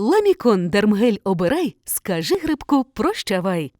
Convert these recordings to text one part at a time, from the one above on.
Ламікон Дермгель обирай, скажи грибку прощавай.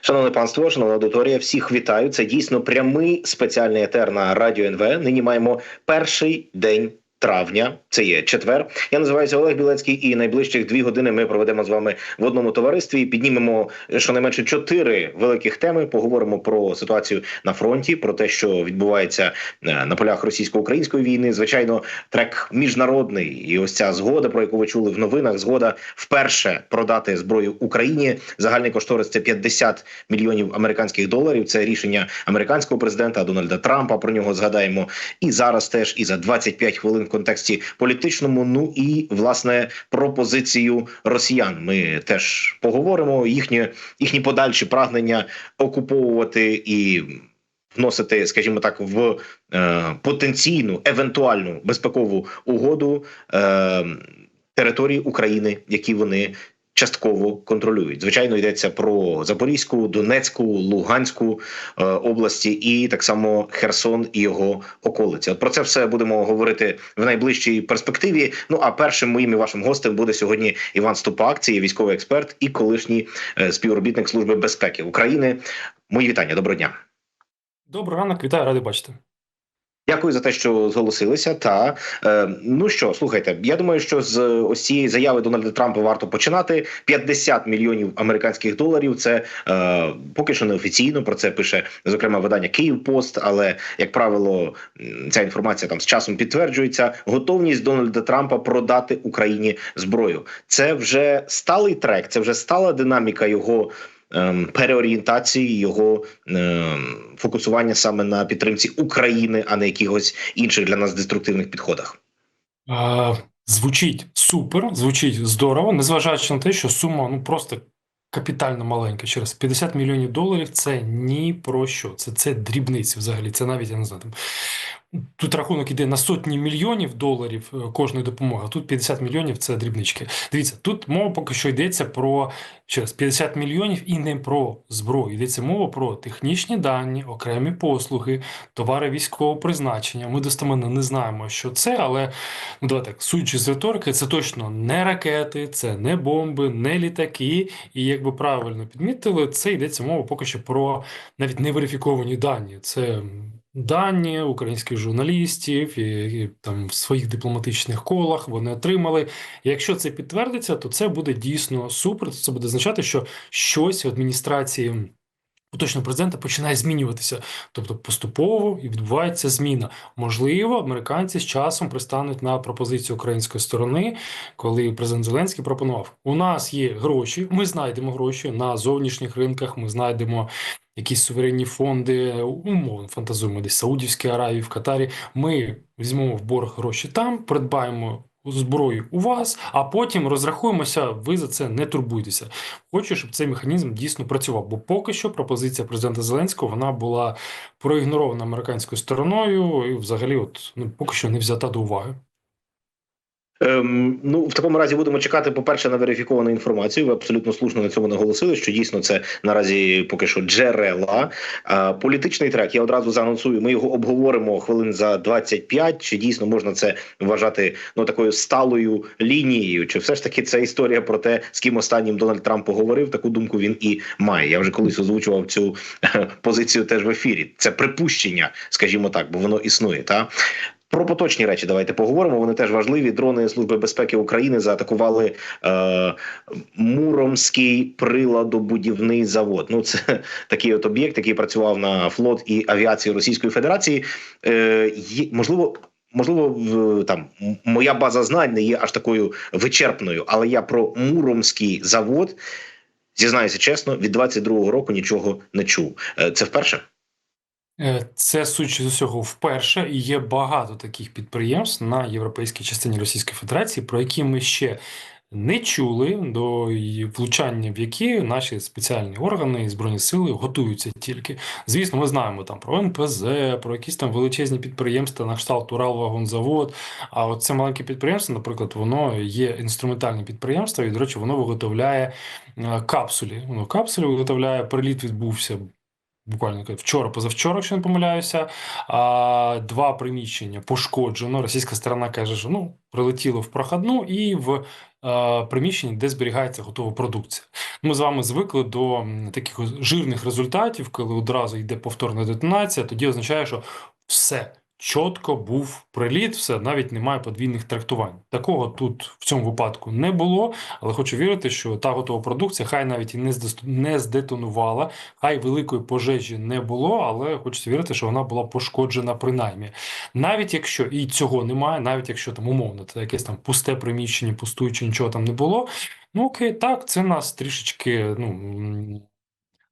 Шановне панство, шановна аудиторія, всіх вітаю. Це дійсно прямий спеціальний етер на радіо НВ. Нині маємо перший день. Травня, це є четвер. Я називаюся Олег Білецький, і найближчих дві години ми проведемо з вами в одному товаристві. Піднімемо щонайменше чотири великих теми. Поговоримо про ситуацію на фронті, про те, що відбувається е, на полях російсько-української війни. Звичайно, трек міжнародний, і ось ця згода, про яку ви чули в новинах. Згода вперше продати зброю Україні. Загальний кошторис це 50 мільйонів американських доларів. Це рішення американського президента Дональда Трампа. Про нього згадаємо і зараз теж, і за 25 хвилин контексті політичному. Ну і власне пропозицію росіян. Ми теж поговоримо їхні, їхні подальші прагнення окуповувати і. Вносити, скажімо так, в е, потенційну евентуальну безпекову угоду е, території України, які вони частково контролюють. Звичайно, йдеться про Запорізьку, Донецьку, Луганську е, області і так само Херсон і його околиці. От про це все будемо говорити в найближчій перспективі. Ну а першим моїм і вашим гостем буде сьогодні Іван Ступак, це є військовий експерт і колишній е, співробітник служби безпеки України. Мої вітання, доброго дня. Добрий ранок, вітаю, радий бачити. Дякую за те, що зголосилися. Та е, ну що, слухайте, я думаю, що з ось цієї заяви Дональда Трампа варто починати. 50 мільйонів американських доларів. Це е, поки що неофіційно. Про це пише зокрема видання Київ Пост. Але як правило, ця інформація там з часом підтверджується. Готовність Дональда Трампа продати Україні зброю. Це вже сталий трек, це вже стала динаміка його переорієнтації, його ем, фокусування саме на підтримці України, а не якихось інших для нас деструктивних підходах. Звучить супер, звучить здорово, незважаючи на те, що сума ну просто капітально маленька. Через 50 мільйонів доларів це ні про що. Це, це дрібниці взагалі. Це навіть я не знаю. Тут рахунок іде на сотні мільйонів доларів е, кожної допомоги. Тут 50 мільйонів це дрібнички. Дивіться, тут мова поки що йдеться про через 50 мільйонів і не про зброю. Йдеться мова про технічні дані, окремі послуги, товари військового призначення. Ми достеменно не знаємо, що це, але ну давайте так, судячи з риторики, це точно не ракети, це не бомби, не літаки. І як би правильно підмітили, це йдеться мова поки що про навіть неверифіковані дані. Це дані українських журналістів і, і там в своїх дипломатичних колах вони отримали. Якщо це підтвердиться, то це буде дійсно супер. Це буде означати, що щось в адміністрації. Поточного президента починає змінюватися, тобто поступово і відбувається зміна. Можливо, американці з часом пристануть на пропозицію української сторони, коли президент Зеленський пропонував: у нас є гроші, ми знайдемо гроші на зовнішніх ринках. Ми знайдемо якісь суверенні фонди, умовно фантазуємо десь Саудівській Аравії, в Катарі. Ми візьмемо в борг гроші там, придбаємо зброю у вас, а потім розрахуємося. Ви за це не турбуйтеся. Хочу, щоб цей механізм дійсно працював. Бо поки що пропозиція президента Зеленського вона була проігнорована американською стороною, і взагалі, от ну поки що не взята до уваги. Ем, ну в такому разі будемо чекати, по-перше, на верифіковану інформацію. Ви абсолютно слушно на цьому наголосили, що дійсно це наразі поки що джерела. А, політичний трек я одразу заанонсую. Ми його обговоримо хвилин за 25, Чи дійсно можна це вважати ну такою сталою лінією? Чи все ж таки це історія про те, з ким останнім Дональд Трамп поговорив? Таку думку він і має. Я вже колись озвучував цю позицію теж в ефірі. Це припущення, скажімо так, бо воно існує. Та про поточні речі давайте поговоримо. Вони теж важливі. Дрони Служби безпеки України заатакували е, Муромський приладобудівний завод. Ну це такий от об'єкт, який працював на флот і авіації Російської Федерації. Е, можливо. Можливо, там моя база знань не є аж такою вичерпною, але я про Муромський завод зізнаюся чесно, від 22-го року нічого не чув. Е, Це вперше. Е, Це судячи з усього вперше, і є багато таких підприємств на європейській частині Російської Федерації, про які ми ще не чули до влучання, в які наші спеціальні органи і збройні сили готуються тільки. Звісно, ми знаємо там про НПЗ, про якісь там величезні підприємства на кшталт Уралвагонзавод. А от це маленьке підприємство, наприклад, воно є інструментальне підприємство, і, до речі, воно виготовляє е, капсулі. Воно капсулі виготовляє, приліт відбувся буквально вчора, позавчора, якщо не помиляюся. Два приміщення пошкоджено. Російська сторона каже, що ну прилетіло в проходну і в е, приміщенні, де зберігається готова продукція. Ми з вами звикли до таких жирних результатів, коли одразу йде повторна детонація. Тоді означає, що все. Чітко був приліт, все навіть немає подвійних трактувань. Такого тут в цьому випадку не було, але хочу вірити, що та готова продукція, хай навіть і не здетонувала, хай великої пожежі не було, але хочеться вірити, що вона була пошкоджена принаймні. Навіть якщо і цього немає, навіть якщо там умовно це якесь там пусте приміщення, пустуюче, нічого там не було. Ну окей, так, це нас трішечки ну,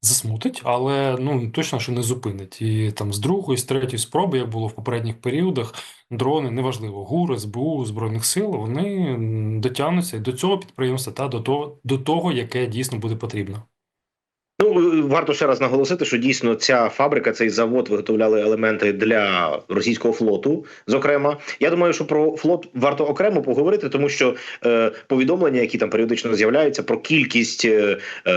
засмутить, але ну точно що не зупинить. І там з другої, з третьої спроби, як було в попередніх періодах, дрони, неважливо, ГУР, СБУ, Збройних сил, вони дотягнуться до цього підприємства та до того, до того, яке дійсно буде потрібно. Е, варто ще раз наголосити, що дійсно ця фабрика, цей завод виготовляли елементи для російського флоту. Зокрема, я думаю, що про флот варто окремо поговорити, тому що е, повідомлення, які там періодично з'являються, про кількість е, е,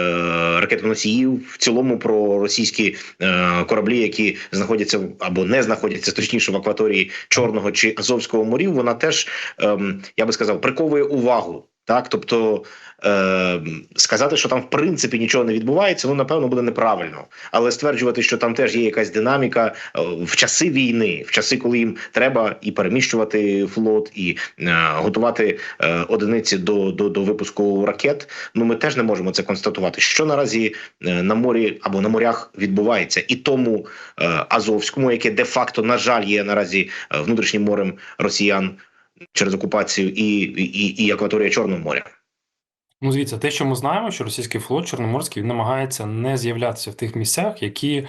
ракетоносіїв, в цілому про російські е, кораблі, які знаходяться або не знаходяться, точніше в акваторії Чорного чи Азовського морів, вона теж ем, я би сказав, приковує увагу. Так, тобто е, сказати, що там в принципі нічого не відбувається, ну напевно буде неправильно. Але стверджувати, що там теж є якась динаміка е, в часи війни, в часи, коли їм треба і переміщувати флот, і е, готувати е, одиниці до, до, до випуску ракет. Ну ми теж не можемо це констатувати. Що наразі е, на морі або на морях відбувається, і тому е, Азовському, яке де-факто на жаль є наразі е, внутрішнім морем росіян через окупацію, і, і, і акваторія Чорного моря. Ну, звідси, те, що ми знаємо, що російський флот Чорноморський він намагається не з'являтися в тих місцях, які е,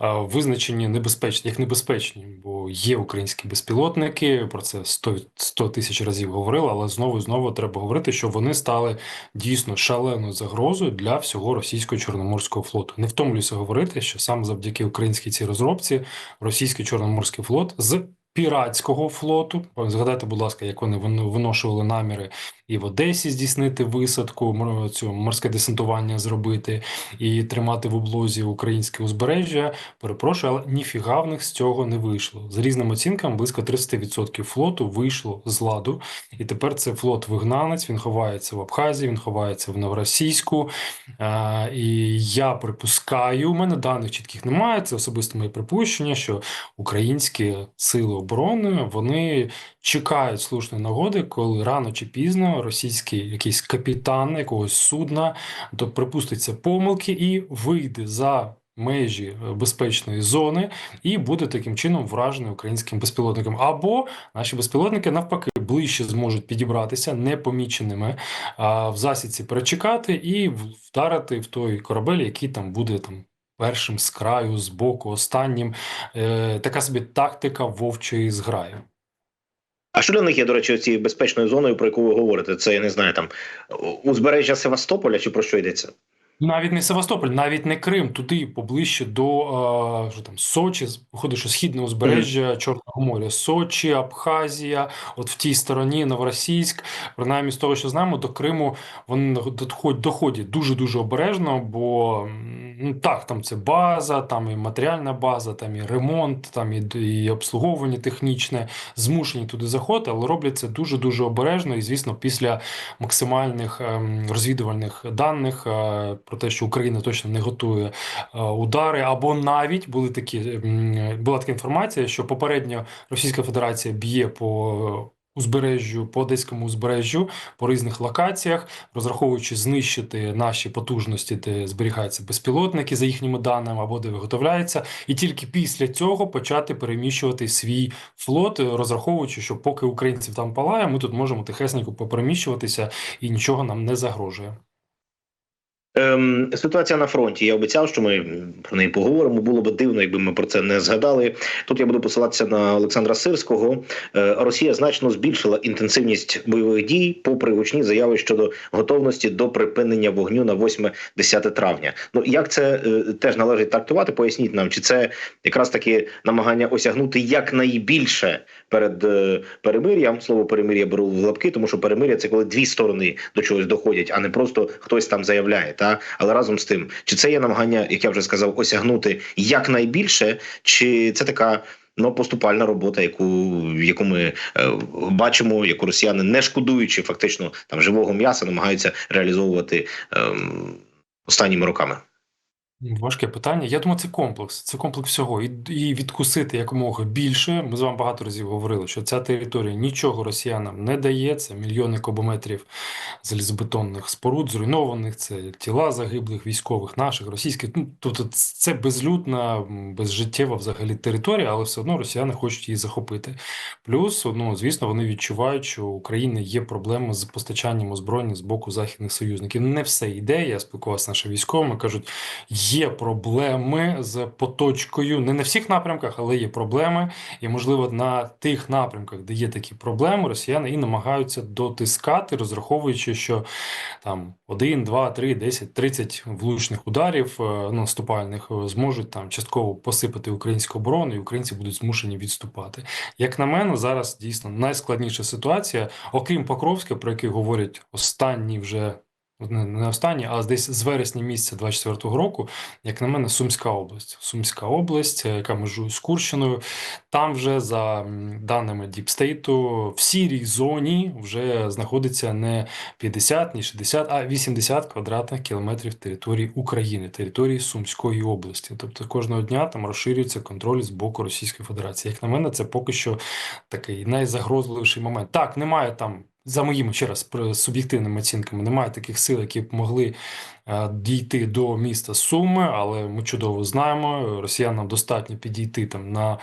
визначені небезпечні, як небезпечні, бо є українські безпілотники, про це 100, 100 тисяч разів говорили, але знову і знову треба говорити, що вони стали дійсно шаленою загрозою для всього російського Чорноморського флоту. Не втомлююся говорити, що саме завдяки українській цій розробці російський Чорноморський флот з піратського флоту. Згадайте, будь ласка, як вони вино- виношували наміри і в Одесі здійснити висадку, мор- морське десантування зробити і тримати в облозі українське узбережжя. Перепрошую, але ніфіга в них з цього не вийшло. За різними оцінками, близько 30% флоту вийшло з ладу, і тепер це флот вигнанець. Він ховається в Абхазії, він ховається в Новоросійську. А, і я припускаю, у мене даних чітких немає. Це особисто моє припущення, що українські сили оборони вони чекають слушної нагоди, коли рано чи пізно російський якийсь капітан якогось судна то припуститься помилки і вийде за межі е, безпечної зони і буде таким чином вражений українським безпілотником. Або наші безпілотники навпаки ближче зможуть підібратися непоміченими а, в засідці перечекати і вдарити в той корабель, який там буде там. Першим з краю, з боку, останнім. Е, така собі тактика вовчої зграї. А що для них є, до речі, цією безпечною зоною, про яку ви говорите? Це я не знаю, там узбережжя Севастополя чи про що йдеться? Навіть не Севастополь, навіть не Крим, туди поближче до е, що там Сочі, виходить, що східне узбережжя Чорного моря, Сочі, Абхазія, от в тій стороні Новоросійськ. Принаймні з того, що знаємо, до Криму вони доходять, доходять дуже дуже обережно, бо ну так, там це база, там і матеріальна база, там і ремонт, там і, і обслуговування технічне, змушені туди заходити, але роблять це дуже дуже обережно. І звісно, після максимальних ем, розвідувальних даних е, про те, що Україна точно не готує е, удари, або навіть були такі була така інформація, що попередньо Російська Федерація б'є по узбережжю, по Одеському узбережжю, по різних локаціях, розраховуючи знищити наші потужності, де зберігаються безпілотники за їхніми даними або де виготовляється, і тільки після цього почати переміщувати свій флот, розраховуючи, що поки українців там палає, ми тут можемо тихесненько попереміщуватися і нічого нам не загрожує. Ем, ситуація на фронті. Я обіцяв, що ми про неї поговоримо. Було би дивно, якби ми про це не згадали. Тут я буду посилатися на Олександра Сирського. Е, Росія значно збільшила інтенсивність бойових дій, попри гучні заяви щодо готовності до припинення вогню на 8-10 травня. Ну як це е, теж належить трактувати? Поясніть нам, чи це якраз таки намагання осягнути якнайбільше перед е, перемир'ям. Слово перемир'я беру в лапки, тому що перемир'я це коли дві сторони до чогось доходять, а не просто хтось там заявляє. Та але разом з тим, чи це є намагання, як я вже сказав, осягнути якнайбільше, чи це така. Ну, поступальна робота, яку яку ми е, бачимо, яку росіяни не шкодуючи фактично там живого м'яса, намагаються реалізовувати е, останніми роками. Важке питання. Я думаю, це комплекс. Це комплекс всього. І, і відкусити якомога більше. Ми з вами багато разів говорили, що ця територія нічого росіянам не дає. Це мільйони кубометрів залізобетонних споруд, зруйнованих, це тіла загиблих військових наших, російських. Ну, тобто це безлюдна, безжиттєва взагалі територія, але все одно росіяни хочуть її захопити. Плюс, ну, звісно, вони відчувають, що у України є проблеми з постачанням озброєння з боку західних союзників. Не все йде. Я спілкувався з нашими військовими, кажуть, є проблеми з поточкою. Не на всіх напрямках, але є проблеми. І, можливо, на тих напрямках, де є такі проблеми, росіяни і намагаються дотискати, розраховуючи, що там 1, 2, 3, 10, 30 влучних ударів е, наступальних е, зможуть там частково посипати українську оборону, і українці будуть змушені відступати. Як на мене, зараз дійсно найскладніша ситуація, окрім Покровська, про який говорять останні вже. Не останні, а десь з вересня місяця 24-го року, як на мене, Сумська область. Сумська область, е, яка межує з Курщиною. Там вже за даними Діпстейту в сірій зоні вже знаходиться не 50, не 60, а 80 квадратних кілометрів території України, території Сумської області. Тобто кожного дня там розширюється контроль з боку Російської Федерації. Як на мене, це поки що такий найзагрозливіший момент. Так, немає там. За моїми ще раз суб'єктивними оцінками, немає таких сил, які б могли е, дійти до міста Суми, але ми чудово знаємо, росіянам достатньо підійти там на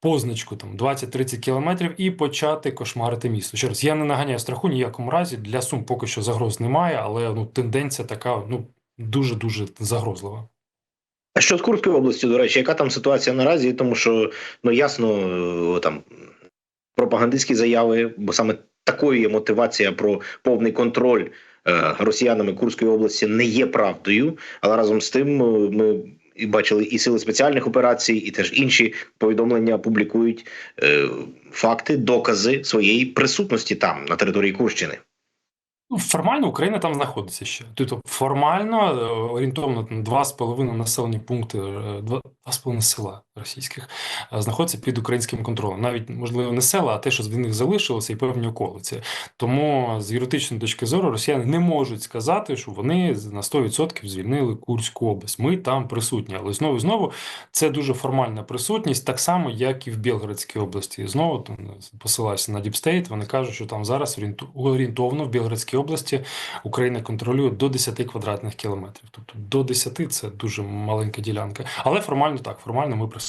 позначку там 20-30 кілометрів і почати кошмарити місто. Ще раз, я не наганяю страху ні в якому разі. Для Сум поки що загроз немає, але ну тенденція така ну дуже дуже загрозлива. А що з Курською областю, до речі, яка там ситуація наразі? Тому що ну ясно, е, там пропагандистські заяви, бо саме такою є мотивація про повний контроль е, росіянами Курської області не є правдою. Але разом з тим е, ми і бачили і сили спеціальних операцій, і теж інші повідомлення публікують е, факти, докази своєї присутності там на території Курщини. Ну, формально Україна там знаходиться ще. Тобто формально е, орієнтовно там, два з половиною населені пункти, е, два, два з половиною села російських е, знаходяться під українським контролем. Навіть можливо не села, а те, що від них залишилося, і певні околиці. Тому з юридичної точки зору росіяни не можуть сказати, що вони на 100% звільнили Курську область. Ми там присутні. Але знову і знову це дуже формальна присутність, так само, як і в Білгородській області. Знову там посилаюся на Діпстейт. Вони кажуть, що там зараз орієнтовно в Білгородській області Україна контролює до 10 квадратних кілометрів. Тобто до 10 це дуже маленька ділянка. Але формально так, формально ми присутні.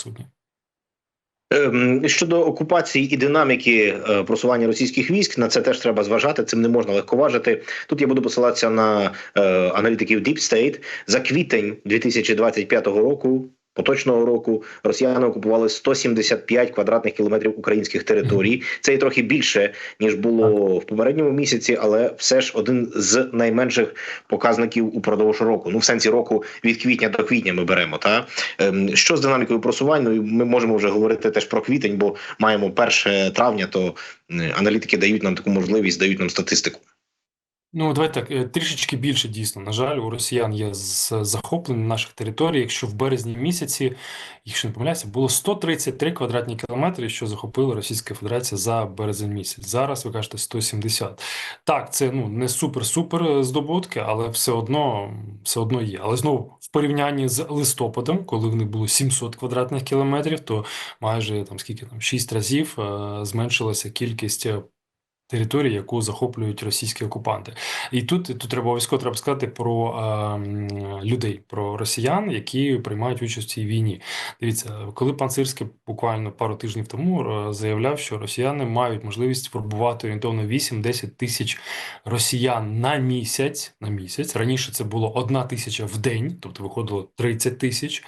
Ем, Щодо окупації і динаміки е, просування російських військ, на це теж треба зважати. Цим не можна легковажити. Тут я буду посилатися на е, аналітиків Deep State. за квітень 2025 року. Поточного року росіяни окупували 175 квадратних кілометрів українських територій. Це є трохи більше ніж було в попередньому місяці, але все ж один з найменших показників упродовж року. Ну в сенсі року від квітня до квітня ми беремо. Та Ем, що з динамікою просувань? Ну, ми можемо вже говорити теж про квітень, бо маємо 1 травня, то е, аналітики дають нам таку можливість, дають нам статистику. Ну, давайте так, е, трішечки більше дійсно. На жаль, у росіян є з- захоплення наших територій. Якщо в березні місяці, якщо не помиляюся, було 133 квадратні кілометри, що захопила Російська Федерація за березень місяць. Зараз ви кажете 170. Так, це ну не супер-супер здобутки, але все одно, все одно є. Але знову в порівнянні з листопадом, коли в них було 700 квадратних кілометрів, то майже там скільки там 6 разів е, зменшилася кількість. е, Території, яку захоплюють російські окупанти, і тут тут треба обов'язково треба сказати про е, людей, про росіян, які приймають участь у цій війні. Дивіться, коли пан Сирський буквально пару тижнів тому е, заявляв, що росіяни мають можливість вербувати орієнтовно 8-10 тисяч росіян на місяць. На місяць раніше це було одна тисяча в день, тобто виходило 30 тисяч.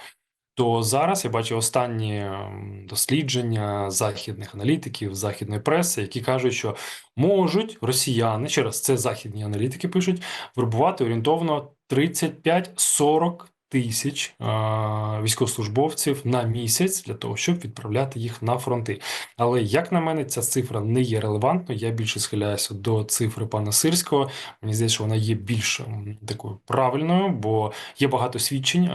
То зараз я бачу останні ем, дослідження західних аналітиків, західної преси, які кажуть, що можуть росіяни, ще раз, це західні аналітики пишуть, вербувати орієнтовно 35-40 тисяч військовослужбовців на місяць для того, щоб відправляти їх на фронти. Але як на мене, ця цифра не є релевантною. Я більше схиляюся до цифри пана Сирського. Мені здається, що вона є більш такою правильною, бо є багато свідчень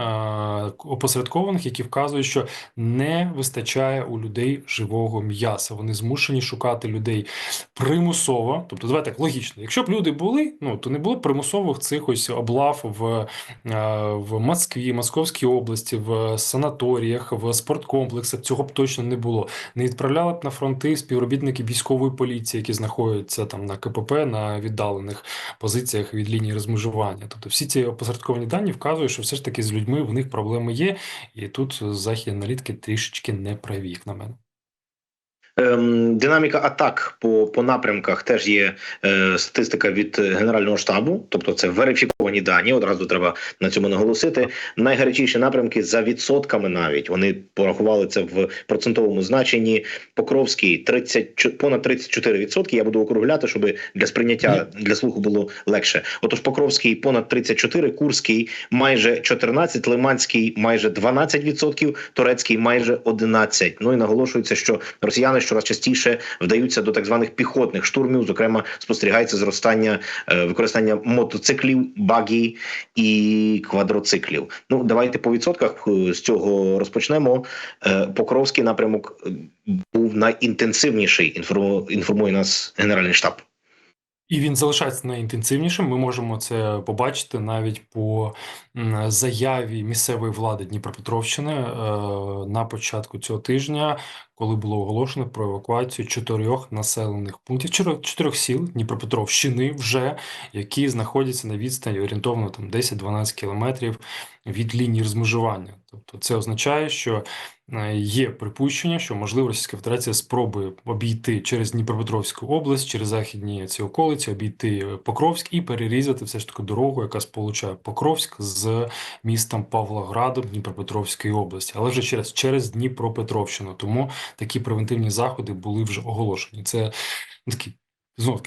опосередкованих, які вказують, що не вистачає у людей живого м'яса. Вони змушені шукати людей примусово. Тобто, давайте так логічно. Якщо б люди були, ну то не було б примусових цих ось облав в, в Москві, Московській області, в санаторіях, в спорткомплексах. Цього б точно не було. Не відправляли б на фронти співробітники військової поліції, які знаходяться там на КПП на віддалених позиціях від лінії розмежування. Тобто, всі ці опосередковані дані вказують, що все ж таки з людьми в них проблеми є, і тут західні аналітики трішечки не праві, як на мене. Ем, Динаміка атак по, по напрямках теж є е, статистика від Генерального штабу, тобто це верифіковані дані. Одразу треба на цьому наголосити. Найгарячіші напрямки за відсотками навіть вони порахували це в процентовому значенні. Покровський 30, чо- понад 34 відсотки. Я буду округляти, щоб для сприйняття для слуху було легше. Отож, Покровський понад 34, Курський майже 14, Лиманський майже 12 відсотків, Турецький майже 11. Ну і наголошується, що росіяни щораз частіше вдаються до так званих піхотних штурмів. Зокрема, спостерігається зростання е, використання мотоциклів, багі і квадроциклів. Ну давайте по відсотках е, з цього розпочнемо. Е, Покровський напрямок е, був найінтенсивніший. інформу- Інформує нас Генеральний штаб. І він залишається найінтенсивнішим. Ми можемо це побачити навіть по заяві місцевої влади Дніпропетровщини на початку цього тижня, коли було оголошено про евакуацію чотирьох населених пунктів, чотирьох, сіл Дніпропетровщини, вже які знаходяться на відстані орієнтовно там 10-12 кілометрів від лінії розмежування. Тобто, це означає, що е, є припущення, що можливо Російська Федерація спробує обійти через Дніпропетровську область, через західні ці околиці, обійти Покровськ і перерізати все ж таки дорогу, яка сполучає Покровськ з містом Павлоградом Дніпропетровської області, але вже через, через Дніпропетровщину. Тому такі превентивні заходи були вже оголошені. Це такий знов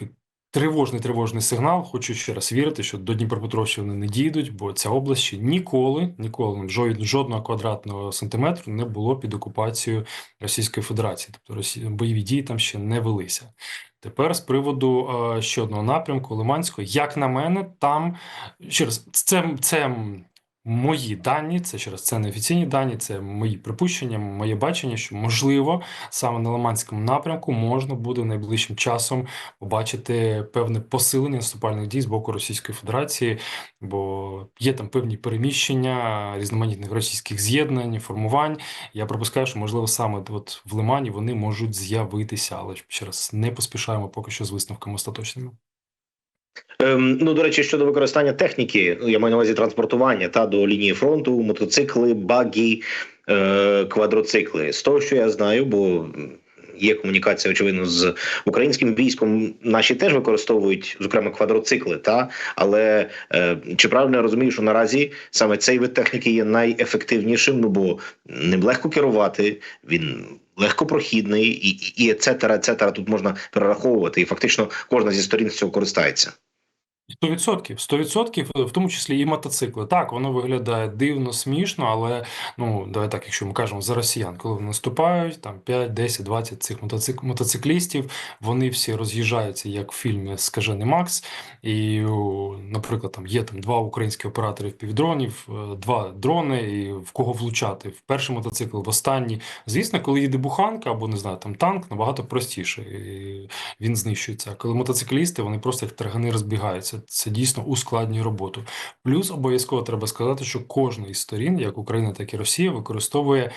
Тривожний тривожний сигнал. Хочу ще раз вірити, що до Дніпропетровщини не дійдуть, бо ця область ще ніколи, ніколи жо- жодного квадратного сантиметру не було під окупацією Російської Федерації. Тобто бойові дії там ще не велися. Тепер з приводу ще одного напрямку Лиманського, як на мене, там ще раз, це, це мої дані, це ще раз це не офіційні дані, це мої припущення, моє бачення, що можливо саме на Лиманському напрямку можна буде найближчим часом побачити певне посилення наступальних дій з боку Російської Федерації, бо є там певні переміщення різноманітних російських з'єднань, формувань. Я припускаю, що можливо саме от в Лимані вони можуть з'явитися, але ще раз не поспішаємо поки що з висновками остаточними. Ем, ну, до речі, щодо використання техніки, ну я маю на увазі транспортування та до лінії фронту, мотоцикли, багі, е, квадроцикли. З того, що я знаю, бо є комунікація, очевидно, з українським військом. Наші теж використовують, зокрема, квадроцикли. Та але е, чи правильно я розумію, що наразі саме цей вид техніки є найефективнішим? Ну бо ним легко керувати, він легкопрохідний і, і, і ецетера, ецетера тут можна перераховувати, і фактично кожна зі сторін з цього користається. Сто відсотків, сто відсотків, в тому числі і мотоцикли. Так, воно виглядає дивно, смішно, але ну давай так, якщо ми кажемо за росіян, коли вони наступають, там 5, 10, 20 цих мотоцик... мотоциклістів, вони всі роз'їжджаються, як в фільмі Скажений Макс. І, наприклад, там є там два українські оператори півдронів, е, два дрони, і в кого влучати в перший мотоцикл, в останній. Звісно, коли їде буханка або не знаю, там танк набагато простіше. І він знищується. Коли мотоциклісти, вони просто як таргани розбігаються. Це дійсно ускладнює роботу. Плюс обов'язково треба сказати, що кожна із сторін, як Україна, так і Росія, використовує.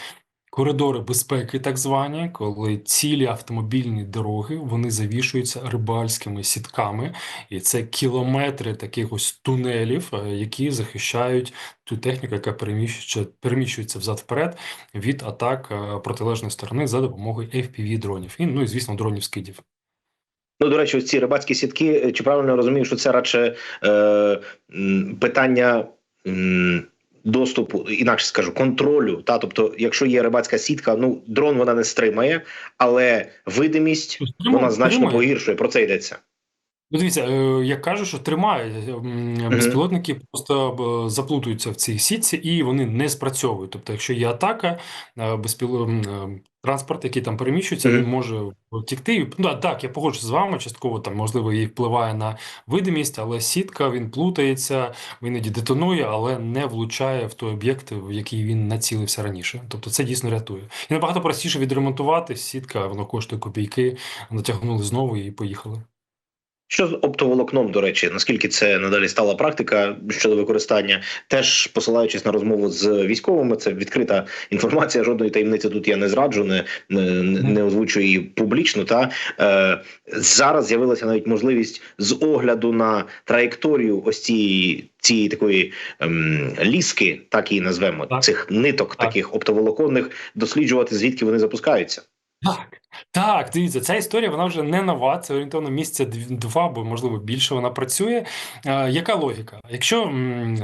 Коридори безпеки, так звані, коли цілі автомобільні дороги вони завішуються рибальськими сітками, і це кілометри таких ось тунелів, е, які захищають ту техніку, яка переміщується, переміщується взад вперед від атак е, протилежної сторони за допомогою FPV дронів і ну і звісно дронів скидів. Ну, до речі, ось ці рибацькі сітки, е, чи правильно я розумію, що це радше е, питання м, доступу, інакше скажу, контролю. Та тобто, якщо є рибацька сітка, ну дрон вона не стримає, але видимість вона значно погіршує. Про це йдеться. Ну, дивіться, е, я кажу, що тримають. е, Безпілотники просто е, заплутуються в цій сітці і вони не спрацьовують. Тобто, якщо є атака, е, безпіло... м, е, транспорт, який там переміщується, він Мгм. може втікти. Ну, а, так, я погоджуюсь з вами, частково там, можливо, і впливає на видимість, але сітка, він плутається, він іноді детонує, але не влучає в той об'єкт, в який він націлився раніше. Тобто це дійсно рятує. І набагато простіше відремонтувати. Сітка, воно коштує копійки, натягнули знову і поїхали. Що з оптоволокном, до речі, наскільки це надалі стала практика щодо використання, теж посилаючись на розмову з військовими, це відкрита інформація. Жодної таємниці тут я не зраджу, не, не, озвучую її публічно. Та е, зараз з'явилася навіть можливість з огляду на траєкторію ось цієї цієї такої ем, ліски, так її назвемо, Так. цих ниток, Так. таких оптоволоконних, досліджувати звідки вони запускаються. Так, так, дивіться, ця історія вона вже не нова, це орієнтовно місяця два, або можливо більше вона працює. Е, яка логіка? Якщо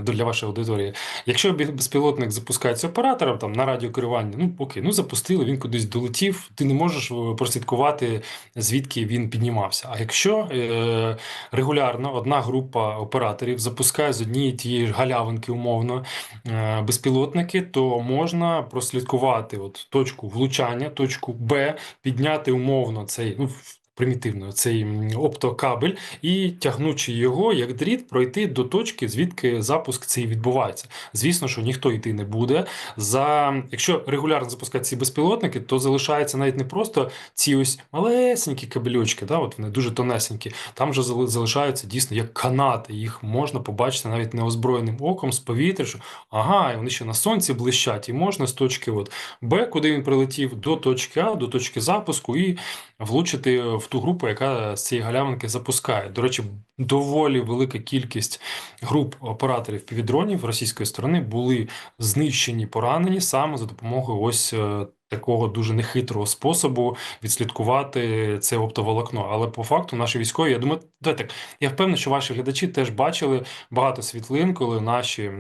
для вашої аудиторії, якщо безпілотник запускається оператором там на радіокеруванні, ну окей, ну запустили, він кудись долетів, ти не можеш е, прослідкувати, звідки він піднімався. А якщо е, регулярно одна група операторів запускає з однієї тієї ж галявинки, умовно, е, безпілотники, то можна прослідкувати от точку влучання, точку Б, підняти умовно цей, ну, примітивно, цей оптокабель і тягнучи його як дріт, пройти до точки, звідки запуск цей відбувається. Звісно, що ніхто йти не буде. За якщо регулярно запускати ці безпілотники, то залишається навіть не просто ці ось малесенькі кабельочки, да, от вони дуже тонесенькі. Там вже залишаються дійсно як канати. Їх можна побачити навіть неозброєним оком з повітря, що ага, і вони ще на сонці блищать, і можна з точки от Б, куди він прилетів, до точки А, до точки запуску, і влучити в ту групу, яка з цієї галявинки запускає. До речі, доволі велика кількість груп операторів півдронів російської сторони були знищені, поранені саме за допомогою ось е, такого дуже нехитрого способу відслідкувати це оптоволокно. Але по факту наші військові, я думаю, давайте так, я впевнений, що ваші глядачі теж бачили багато світлин, коли наші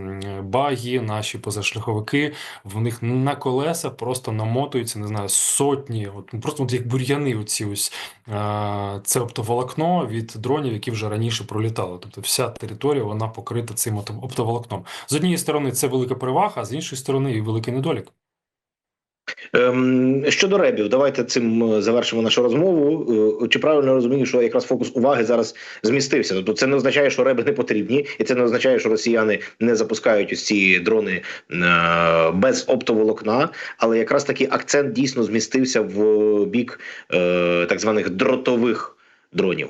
баги, наші позашляховики в них на колеса просто намотуються, не знаю, сотні, от ну, просто от як бур'яни, оці ось е, це оптоволокно від дронів, які вже раніше пролітали. Тобто вся територія вона покрита цим оптоволокном. З однієї сторони, це велика перевага, а з іншої сторони, і великий недолік. Ем, щодо ребів, давайте цим е, завершимо нашу розмову. Е, Чи правильно розумію, що якраз фокус уваги зараз змістився? Тобто це не означає, що реби не потрібні, і це не означає, що росіяни не запускають ці дрони е, без оптоволокна, але якраз таки акцент дійсно змістився в бік так званих дротових дронів.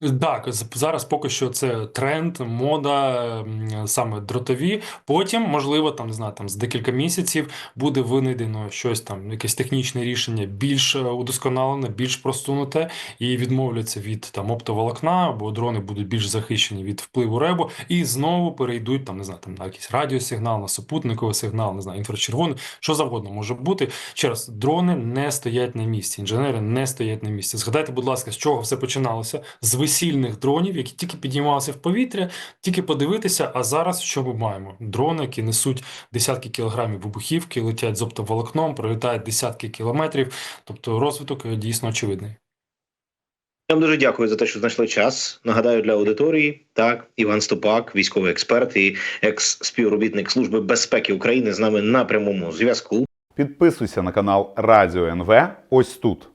Так, зараз поки що це тренд, мода, саме дротові. Потім, можливо, там не знаю, там з декілька місяців буде винайдено щось там, якесь технічне рішення більш е, удосконалене, більш просунуте, і відмовляться від там оптоволокна, бо дрони будуть більш захищені від впливу ребу, і знову перейдуть там, не знаю, там на якийсь радіосигнал, на супутниковий сигнал, не знаю, інфрачервоний, що завгодно може бути. Ще раз, дрони не стоять на місці, інженери не стоять на місці. Згадайте, будь ласка, з чого все починалося? З весільних дронів, які тільки піднімалися в повітря, тільки подивитися. А зараз що ми маємо? Дрони, які несуть десятки кілограмів вибухівки, летять з оптоволокном, пролітають десятки кілометрів. Тобто розвиток е, дійсно очевидний. Я вам дуже дякую за те, що знайшли час. Нагадаю для аудиторії. Так, Іван Стопак, військовий експерт і екс-співробітник Служби безпеки України з нами на прямому зв'язку. Підписуйся на канал Радіо НВ ось тут.